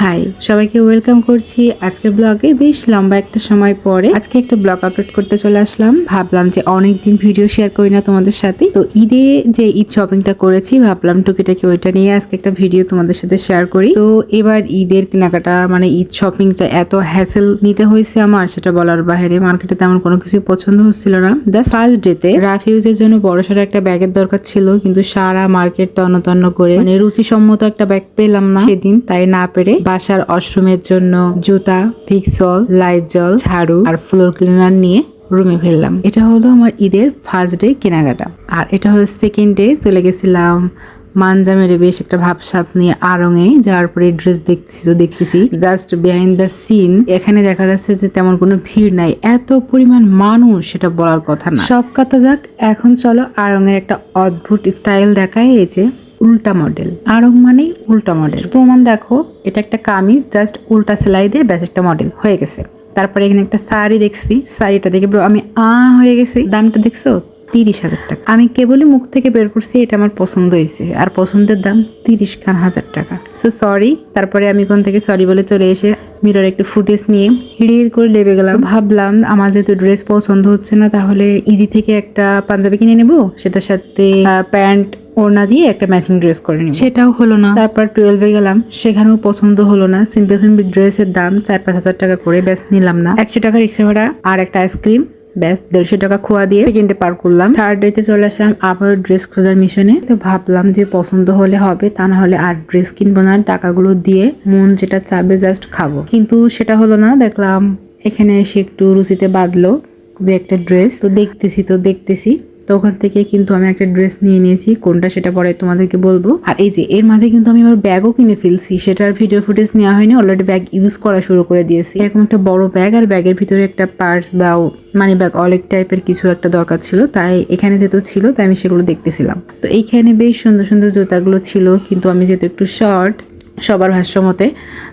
High সবাইকে welcome করছি আজকের ব্লগে বেশ লম্বা একটা সময় পরে আজকে একটা ব্লগ আপলোড করতে চলে আসলাম। ভাবলাম যে অনেকদিন ভিডিও শেয়ার করি না তোমাদের সাথে। তো ঈদে যে ঈদ শপিংটা করেছি ভাবলাম টুকিটাকি ওইটা নিয়ে আজকে একটা ভিডিও তোমাদের সাথে শেয়ার করি। তো এবার ঈদের কেনাকাটা মানে ঈদ শপিংটা এত হ্যাসেল নিতে হয়েছে আমার সেটা বলার বাইরে মার্কেটে তেমন কোনো কিছু পছন্দ হচ্ছিল না। জাস্ট ফার্স্ট ডেতে রাফিউজের জন্য বড়সড় একটা ব্যাগের দরকার ছিল কিন্তু সারা মার্কেট তন্ন তন্ন করে মানে রুচিসম্মত একটা ব্যাগ পেলাম না সেদিন। তাই না পেরে বাসার অশ্রমের জন্য জুতা, ভিক্সল, লাইট জল, ঝাড়ু আর ফ্লোর ক্লিনার নিয়ে রুমে ফেললাম এটা হলো আমার ঈদের ফার্স্ট ডে কেনাকাটা। আর এটা হলো সেকেন্ড ডে চলে গেছিলাম মানজা মেরে বেশ একটা ভাবসাপ নিয়ে আরঙে যাওয়ার পরে ড্রেস দেখতেছি, তো দেখতেছি জাস্ট বিহাইন্ড দ্য সিন এখানে দেখা যাচ্ছে যে তেমন কোনো ভিড় নাই। এত পরিমাণ মানুষ, সেটা বলার কথা না। সব কথা যাক, এখন চলো আরঙের একটা অদ্ভুত স্টাইল দেখায় এই যে। উল্টা মডেল আরং মানে উল্টা মডেল প্রমাণ দেখো, এটা একটা কামিজ জাস্ট উল্টা সেলাই দিয়ে ব্যাস একটা মডেল হয়ে গেছে। তারপরে এখানে একটা শাড়ি দেখছি। শাড়িটা দেখে আমি আ হয়ে গেছি। দামটা দেখছ? তিরিশ হাজার টাকা। আমি কেবলই মুখ থেকে বের করছি, এটা আমার পছন্দ হয়েছে। আর পছন্দের দাম তিরিশ খান হাজার টাকা। সো সরি তারপরে আমি কোন থেকে সরি বলে চলে এসে মিরর একটু ফুটেজ নিয়ে হিড়ির করে লেবে গেলাম। ভাবলাম, আমার যেহেতু ড্রেস পছন্দ হচ্ছে না, তাহলে ইজি থেকে একটা পাঞ্জাবি কিনে নেব। সেটার সাথে প্যান্ট ওড়না দিয়ে একটা ম্যাচিং ড্রেস করে নিই সেটাও হলো না। তারপর টুয়েলভে গেলাম সেখানেও পছন্দ হলো না। সিম্পল সিম্পল ড্রেসের দাম চার পাঁচ হাজার টাকা করে ব্যাস নিলাম না। একশো টাকা রিক্সা ভাড়া আর একটা আইসক্রিম ব্যাস দেড়শো টাকা খোয়া দিয়ে সেকেন্ডে পার করলাম। থার্ড ডেতে চলে আসলাম আবার ড্রেস খোঁজার মিশনে তো ভাবলাম যে পছন্দ হলে হবে তা না হলে আর ড্রেস কিনবো না। টাকাগুলো দিয়ে মন যেটা চাবে জাস্ট খাব। কিন্তু সেটা হলো না দেখলাম এখানে এসে একটু রুচিতে বাঁধলো। খুবই একটা ড্রেস তো দেখতেছি তো দেখতেছি। তো ওখান থেকে কিন্তু আমি একটা ড্রেস নিয়ে নিয়েছি। কোনটা সেটা পরে তোমাদেরকে বলব। আর এই যে, এর মাঝে কিন্তু আমি আমার ব্যাগও কিনে ফেলছি। সেটার ভিডিও ফুটেজ নেওয়া হয়নি অলরেডি ব্যাগ ইউজ করা শুরু করে দিয়েছি। এরকম একটা বড় ব্যাগ আর ব্যাগের ভিতরে একটা পার্স বা মানি ব্যাগ অনেক টাইপের কিছু একটা দরকার ছিল। তাই এখানে যেহেতু ছিল, তাই আমি সেগুলো দেখতেছিলাম। তো এইখানে বেশ সুন্দর সুন্দর জুতাগুলো ছিল, কিন্তু আমি যেহেতু একটু শর্ট সবার ভাষ্য মতে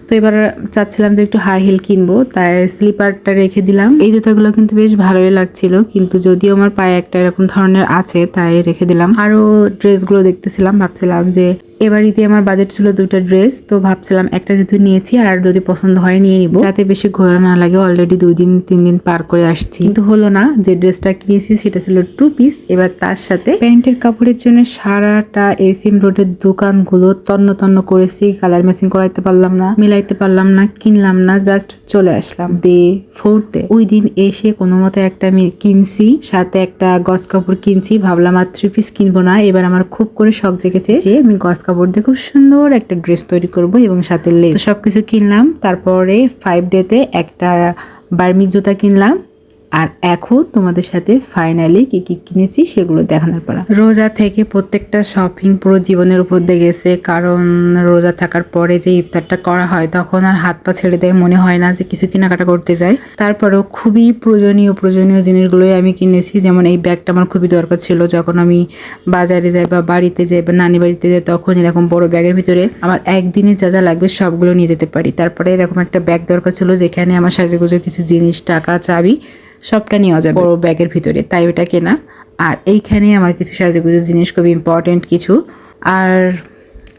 তো এবার চাচ্ছিলাম যে একটু হাই হিল কিনবো, তাই স্লিপারটা রেখে দিলাম। এই জুতাগুলো কিন্তু বেশ ভালোই লাগছিল, কিন্তু যদিও আমার পায়ে একটা এরকম ধরনের আছে, তাই রেখে দিলাম। আরও ড্রেসগুলো দেখতেছিলাম, ভাবছিলাম যে এবার ঈদে আমার বাজেট ছিল দুটো ড্রেস তো ভাবছিলাম একটা যেহেতু নিয়েছি আর যদি পছন্দ হয় নিয়ে নিব। যাতে বেশি ঘোরা না লাগে অলরেডি দুই দিন, তিন দিন পার করে আসছি। কিন্তু হলো না, যে ড্রেসটা কিনেছি সেটা ছিল টু পিস এবার তার সাথে প্যান্টের কাপড়ের জন্য সারাটা এসিম রোডের দোকানগুলো তন্ন তন্ন করেছি কালার ম্যাচিং করাইতে পারলাম না, মিলাইতে পারলাম না, কিনলাম না জাস্ট চলে আসলাম। দে ফোর্থে ওই দিন এসে কোনো মতে একটা আমি কিনছি, সাথে একটা গস কাপড় কিনছি, ভাবলাম আর থ্রি পিস কিনবো না, এবার আমার খুব করে শখ জেগেছে যে আমি গস কাপড় দিয়ে খুব সুন্দর একটা ড্রেস তৈরি করব এবং সাথে লেস সব কিছু কিনলাম, তারপরে ফাইভ ডেতে একটা বার্মি জুতা কিনলাম। আর এখন তোমাদের সাথে ফাইনালি কি কি কিনেছি সেগুলো দেখানোর পালা। রোজা থেকে প্রত্যেকটা শপিং পুরো জীবনের উপর দিয়ে গেছে, কারণ রোজা থাকার পরে যে ইফতারটা করা হয়, তখন আর হাত পা ছেড়ে দেয়, মনে হয় না যে কিছু কেনাকাটা করতে যাই। তারপরেও খুবই প্রয়োজনীয় প্রয়োজনীয় জিনিসগুলোই আমি কিনেছি, যেমন এই ব্যাগটা আমার খুবই দরকার ছিল। যখন আমি বাজারে যাই বা বাড়িতে যাই বা নানি বাড়িতে যাই, তখন এরকম বড় ব্যাগের ভিতরে আমার একদিনে যা যা লাগবে সবগুলো নিয়ে যেতে পারি। তারপরে এরকম একটা ব্যাগ দরকার ছিল, যেখানে আমার সাজেগুজো কিছু জিনিস, টাকা, চাবি সবটা নেওয়া যাবে। বড় ব্যাগের ভিতরে, তাই ওটা কেনা। আর এইখানে আমার কিছু সাজুগুজু জিনিস, খুব ইম্পর্টেন্ট কিছু। আর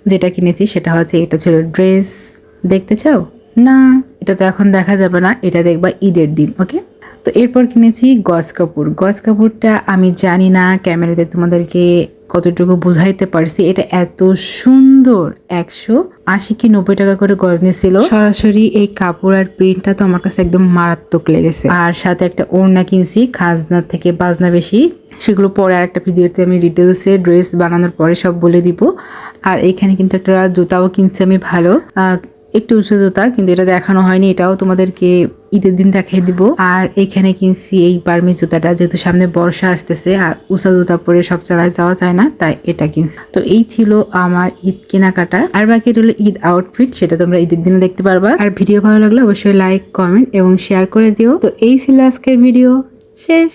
যেটা কিনেছি সেটা হচ্ছে, এটা ছিল ড্রেস দেখতে চাও? না, এটা তো এখন দেখা যাবে না, এটা দেখবা ঈদের দিন ওকে তো এরপর কিনেছি গজ কাপড়। গজ কাপড়টা আমি জানি না ক্যামেরাতে তোমাদেরকে কতটুকু বুঝাইতে পারছি। এটা এত সুন্দর, একশো আশি কি নব্বই টাকা করে গজ নিয়েছিল। সরাসরি এই কাপড় আর প্রিন্টটা তো আমার কাছে একদম মারাত্মক লেগেছে। আর সাথে একটা ওড়না কিনছি, খাজনা থেকে বাজনা বেশি। সেগুলো পরে আর একটা ভিডিওতে আমি ডিটেলসে ড্রেস বানানোর পরে সব বলে দিব। আর এখানে কিন্তু একটা জুতাও কিনছি আমি ভালো। একটু উঁচু জুতা, কিন্তু এটা দেখানো হয়নি। এটাও তোমাদেরকে ঈদের দিন দেখাই দিব। আর এখানে কিনছি এই বার্মি জুতাটা, যেহেতু সামনে বর্ষা আসতেছে আর উঁচা জুতা পরে সব জায়গায় যাওয়া যায় না, তাই এটা কিনছি। তো এই ছিল আমার ঈদ কেনাকাটা। আর বাকি রইল ঈদ আউটফিট সেটা তোমরা ঈদের দিনে দেখতে পারবা। আর ভিডিও ভালো লাগলে অবশ্যই লাইক কমেন্ট এবং শেয়ার করে দিও। তো এই ছিল আজকের ভিডিও শেষ।